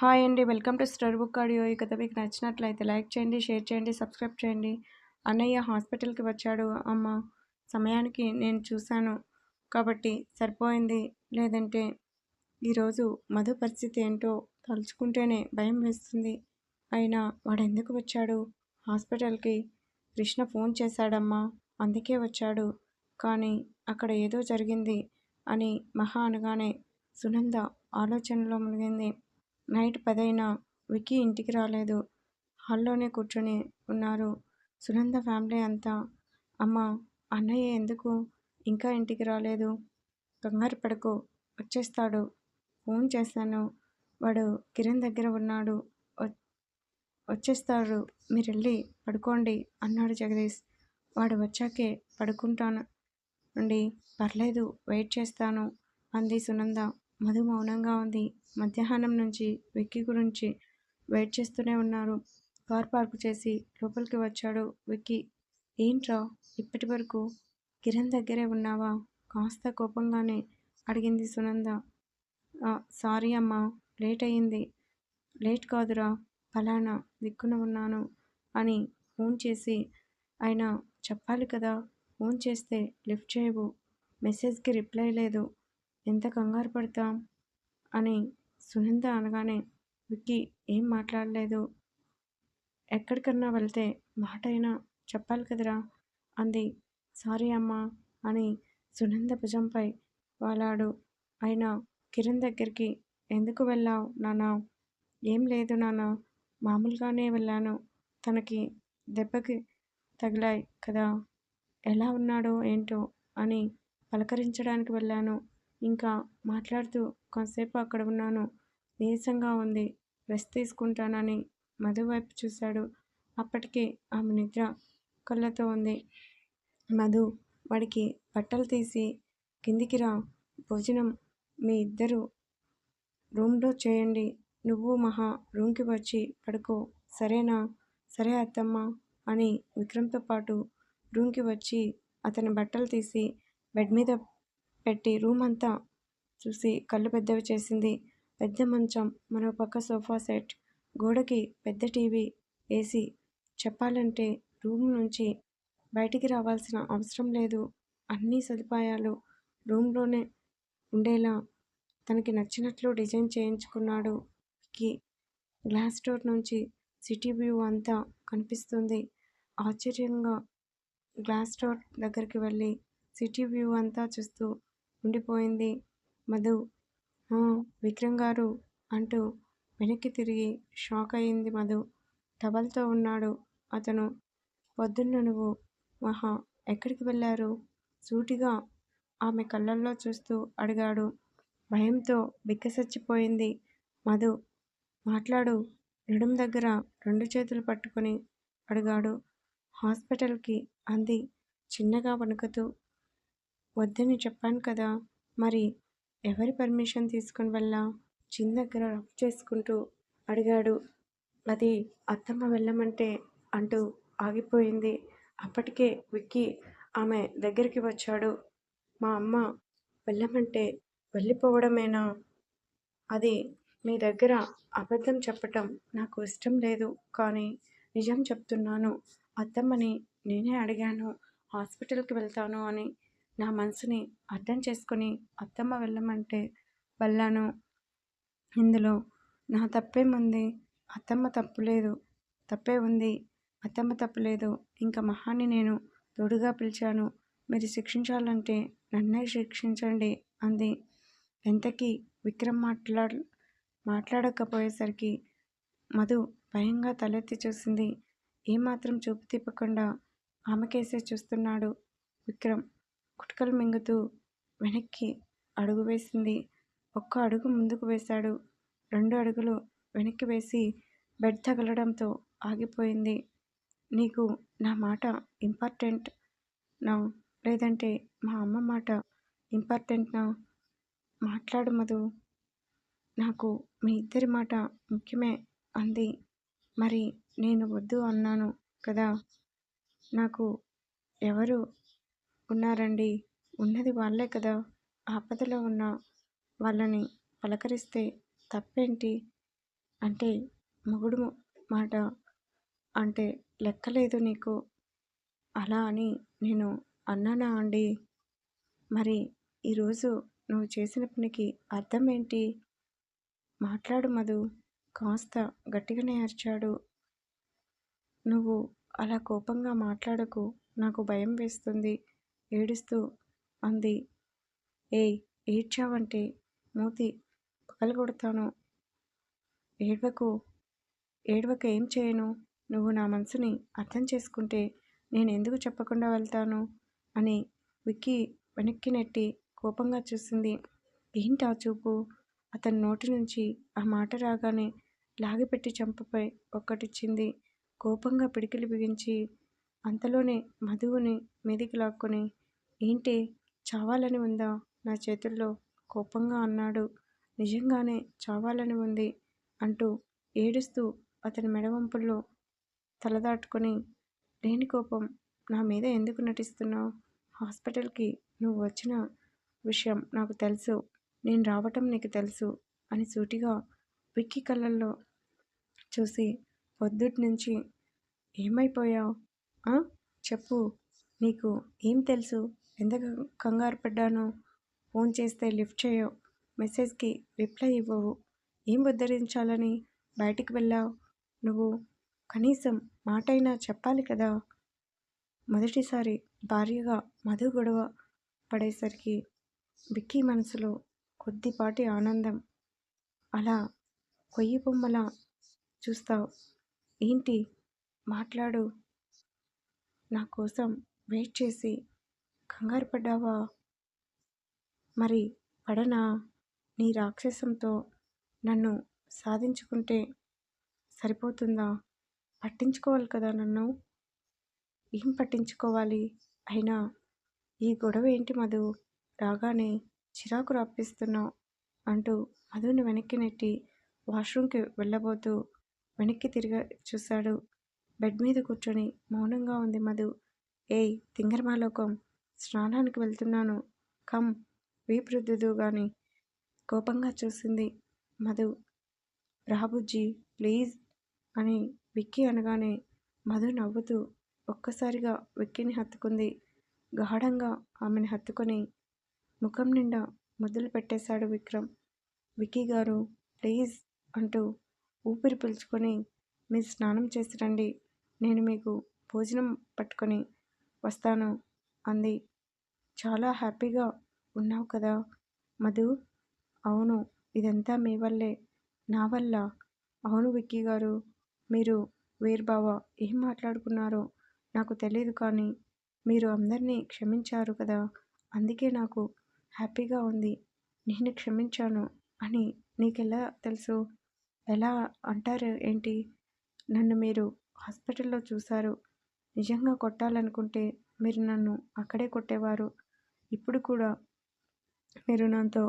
Hi అండి. Welcome to story book audio. ఈ కథ మీకు నచ్చినట్లయితే లైక్ చేయండి షేర్ చేయండి సబ్స్క్రైబ్ చేయండి. అన్నయ్య హాస్పిటల్కి వచ్చాడు. అమ్మ సమయానికి నేను చూశాను కాబట్టి సరిపోయింది లేదంటే ఈరోజు మధు పరిస్థితి ఏంటో తలుచుకుంటేనే భయం వేస్తుంది. అయినా వాడు ఎందుకు వచ్చాడు? హాస్పిటల్కి కృష్ణ ఫోన్ చేశాడమ్మా. అందుకే వచ్చాడు. కానీ అక్కడ ఏదో జరిగింది అని మహా అనగానే సునంద ఆలోచనలో మునిగింది. నైట్ పదైనా విక్కీ ఇంటికి రాలేదు. హాల్లోనే కూర్చొని ఉన్నారు. సునంద ఫ్యామిలీ అంతా అమ్మ అన్నయ్య ఎందుకు? ఇంకా ఇంటికి రాలేదు. కంగారు పడకు వచ్చేస్తాడు. ఫోన్ చేశాను వాడు కిరణ్ దగ్గర ఉన్నాడు. వచ్చేస్తాడు. మీరు వెళ్ళి పడుకోండి అన్నాడు జగదీష్. వాడు వచ్చాకే పడుకుంటాను. అండి పర్లేదు వెయిట్ చేస్తాను అంది సునంద. మధు మౌనంగా ఉంది. మధ్యాహ్నం నుంచి విక్కీ గురించి వెయిట్ చేస్తూనే ఉన్నారు. కార్ పార్కు చేసి లోపలికి వచ్చాడు విక్కీ. ఏంట్రా ఇప్పటి వరకు కిరణ్ దగ్గరే ఉన్నావా? కాస్త కోపంగానే అడిగింది సునంద. సారీ అమ్మా లేట్ అయ్యింది లేట్ కాదురా ఫలానా దిక్కున ఉన్నాను అని ఫోన్ చేసి ఆయన చెప్పాలి కదా ఫోన్ చేస్తే లిఫ్ట్ చేయవు. మెసేజ్కి రిప్లై లేదు. ఎంత కంగారు పడతాం? అని సునంద అనగానే విక్కీ ఏం మాట్లాడలేదు? ఎక్కడికన్నా వెళ్తే మాట అయినా చెప్పాలి కదరా అంది. సారీ అమ్మా అని సునంద భుజంపై వాలాడు. అయినా కిరణ్ దగ్గరికి ఎందుకు వెళ్ళావు నానా ఏం లేదు నాన్న. మామూలుగానే వెళ్ళాను. తనకి దెబ్బకి తగిలాయి కదా. ఎలా ఉన్నాడో ఏంటో అని పలకరించడానికి వెళ్ళాను. ఇంకా మాట్లాడుతూ కొంతసేపు అక్కడ ఉన్నాను. నీరసంగా ఉంది. రెస్ట్ తీసుకుంటానని మధు వైపు చూశాడు. అప్పటికే ఆమె నిద్ర కళ్ళతో ఉంది. మధు వాడికి బట్టలు తీసి కిందికి రా. భోజనం మీ ఇద్దరు రూమ్లో చేయండి. నువ్వు మహా రూమ్కి వచ్చి పడుకో. సరేనా? సరే అత్తమ్మ అని విక్రమ్తో పాటు రూమ్కి వచ్చి అతని బట్టలు తీసి బెడ్ మీద పెట్టి రూమ్ అంతా చూసి కళ్ళు పెద్దవి చేసింది. పెద్ద మంచం మరో పక్క సోఫా సెట్ గోడకి పెద్ద టీవీ ఏసీ. చెప్పాలంటే రూమ్ నుంచి బయటికి రావాల్సిన అవసరం లేదు. అన్ని సదుపాయాలు రూమ్లోనే ఉండేలా తనకి నచ్చినట్లు డిజైన్ చేయించుకున్నాడు కి గ్లాస్ డోర్ నుంచి సిటీ వ్యూ అంతా కనిపిస్తుంది. ఆశ్చర్యంగా గ్లాస్ డోర్ దగ్గరికి వెళ్ళి సిటీ వ్యూ అంతా చూస్తూ ఉండిపోయింది. మధు విక్రమ్ గారు అంటూ వెనక్కి తిరిగి షాక్ అయింది మధు. టవల్తో ఉన్నాడు. అతను పొద్దున్న నువ్వు మహా ఎక్కడికి వెళ్ళారు? సూటిగా ఆమె కళ్ళల్లో చూస్తూ అడిగాడు. భయంతో బిక్కసచ్చిపోయింది మధు. మాట్లాడు. నడుం దగ్గర రెండు చేతులు పట్టుకొని అడిగాడు. హాస్పిటల్కి అంది చిన్నగా వణుకుతూ. వద్దని చెప్పాను కదా. మరి ఎవరి పర్మిషన్ తీసుకుని వెళ్ళా? చిన్న దగ్గర రఫ్ చేసుకుంటూ అడిగాడు. అది అత్తమ్మ వెళ్ళమంటే అంటూ ఆగిపోయింది. అప్పటికే విక్కీ ఆమె దగ్గరికి వచ్చాడు. మా అమ్మ వెళ్ళమంటే వెళ్ళిపోవడమేనా? అది మీ దగ్గర అబద్ధం చెప్పటం నాకు ఇష్టం లేదు. కానీ నిజం చెప్తున్నాను. అత్తమ్మని నేనే అడిగాను. హాస్పిటల్కి వెళ్తాను అని నా మనసుని అర్థం చేసుకొని అత్తమ్మ వెళ్ళమంటే వెళ్ళాను. ఇందులో నా తప్పేముంది అత్తమ్మ తప్పు లేదు తప్పే ఉంది. అత్తమ్మ తప్పు లేదు. ఇంకా మహాన్ని నేను తోడుగా పిలిచాను. మీరు శిక్షించాలంటే నన్నే శిక్షించండి అంది. ఎంతకీ విక్రమ్ మాట్లాడ మాట్లాడకపోయేసరికి మధు భయంగా తలెత్తి చూసింది. ఏమాత్రం చూపు తిప్పకుండా ఆమెకేసే చూస్తున్నాడు విక్రమ్. కుటుకలు మింగుతూ వెనక్కి అడుగు వేసింది. ఒక్క అడుగు ముందుకు వేశాడు. రెండు అడుగులు వెనక్కి వేసి బెడ్ తగలడంతో ఆగిపోయింది. నీకు నా మాట ఇంపార్టెంట్ నా? లేదంటే మా అమ్మ మాట ఇంపార్టెంట్నా మాట్లాడు మధు. నాకు మీ ఇద్దరి మాట ముఖ్యమే అంది. మరి నేను వద్దు అన్నాను కదా? నాకు ఎవరు ఉన్నారండి. ఉన్నది వాళ్ళే కదా. ఆపదలో ఉన్న వాళ్ళని పలకరిస్తే తప్పేంటి? అంటే మొగుడు మాట అంటే లెక్కలేదు నీకు? అలా అని నేను అన్నానా అండి? మరి ఈరోజు నువ్వు చేసిన పనికి అర్థం ఏంటి మాట్లాడు మధు. కాస్త గట్టిగానే అరిచాడు. నువ్వు అలా కోపంగా మాట్లాడకు. నాకు భయం వేస్తుంది. ఏడుస్తూ అంది. ఏయ్ ఏడ్చావంటే మూతి పగలగొడతాను. ఏడ్వకు ఏడ్వక ఏం చేయను? నువ్వు నా మనసుని అర్థం చేసుకుంటే నేను ఎందుకు చెప్పకుండా వెళ్తాను? అని విక్కీ వెనక్కి నెట్టి కోపంగా చూసింది. ఏంటి ఆ చూపు? అతని నోటి నుంచి ఆ మాట రాగానే లాగిపెట్టి చంపపై ఒక్కటిచ్చింది. కోపంగా పిడికిలి బిగించి అంతలోనే మధువుని మీదికి లాక్కొని ఏంటి? చావాలని ఉందా? నా చేతుల్లో కోపంగా అన్నాడు. నిజంగానే చావాలని ఉంది అంటూ ఏడుస్తూ అతని మెడవంపుల్లో తలదాటుకొని లేని కోపం నా మీద ఎందుకు నటిస్తున్నావు? హాస్పిటల్కి నువ్వు వచ్చిన విషయం నాకు తెలుసు. నేను రావటం నీకు తెలుసు అని సూటిగా విక్కి కళ్ళల్లో చూసి పొద్దుటి నుంచి ఏమైపోయావు చెప్పు నీకు ఏం తెలుసు? ఎందుకు కంగారు పడ్డానో? ఫోన్ చేస్తే లిఫ్ట్ చేయవు మెసేజ్కి రిప్లై ఇవ్వవు. ఏం ఉద్ధరించాలని? బయటికి వెళ్ళావు? నువ్వు కనీసం మాటైనా చెప్పాలి కదా? మొదటిసారి భార్యగా మధు గొడవ పడేసరికి విక్కీ మనసులో కొద్దిపాటి ఆనందం. అలా కొయ్యి బొమ్మలా చూస్తావు? ఏంటి? మాట్లాడు. నా కోసం వెయిట్ చేసి కంగారు పడ్డావా? మరి పడనా? నీ రాక్షసంతో నన్ను సాధించుకుంటే సరిపోతుందా? పట్టించుకోవాలి కదా నన్ను? ఏం పట్టించుకోవాలి? అయినా ఈ గొడవ ఏంటి మధు? రాగానే చిరాకు రప్పిస్తున్నావు అంటూ మధుని వెనక్కి నెట్టి వాష్రూమ్కి వెళ్ళబోతూ వెనక్కి తిరిగి చూశాడు. బెడ్ మీద కూర్చొని మౌనంగా ఉంది మధు. ఏయ్ తింగరమాలోకం. స్నానానికి వెళ్తున్నాను. కమ్. వీపురుద్దుదు గాని కోపంగా చూసింది మధు. రాబుజ్జి ప్లీజ్ అని విక్కీ అనగానే మధు నవ్వుతూ ఒక్కసారిగా విక్కీని హత్తుకుంది. గాఢంగా ఆమెను హత్తుకొని ముఖం నిండా ముద్దులు పెట్టేశాడు విక్రమ్. విక్కీ గారు ప్లీజ్ అంటూ ఊపిరి పీల్చుకొని మీరు స్నానం చేసి రండి. నేను మీకు భోజనం పట్టుకొని వస్తాను అంది. చాలా హ్యాపీగా ఉన్నావు కదా మధు. అవును ఇదంతా మీ వల్లే. నా వల్ల. అవును విక్కీ గారు. మీరు వీర్బావ ఏం మాట్లాడుకున్నారో నాకు తెలియదు కానీ మీరు అందరినీ క్షమించారు కదా. అందుకే నాకు హ్యాపీగా ఉంది. నేను క్షమించాను అని నీకెలా తెలుసు? ఎలా అంటారు ఏంటి? నన్ను మీరు హాస్పిటల్లో చూశారు. నిజంగా కొట్టాలనుకుంటే మీరు నన్ను అక్కడే కొట్టేవారు. ఇప్పుడు కూడా మీరు నాతో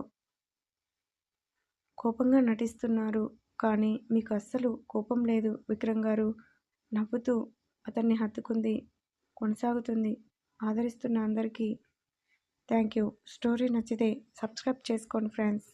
కోపంగా నటిస్తున్నారు కానీ మీకు అస్సలు కోపం లేదు. విక్రమ్ గారు నవ్వుతూ అతన్ని హత్తుకుంది కొనసాగుతుంది. ఆదరిస్తున్న అందరికీ థ్యాంక్ యూ. స్టోరీ నచ్చితే సబ్స్క్రైబ్ చేసుకోండి ఫ్రెండ్స్.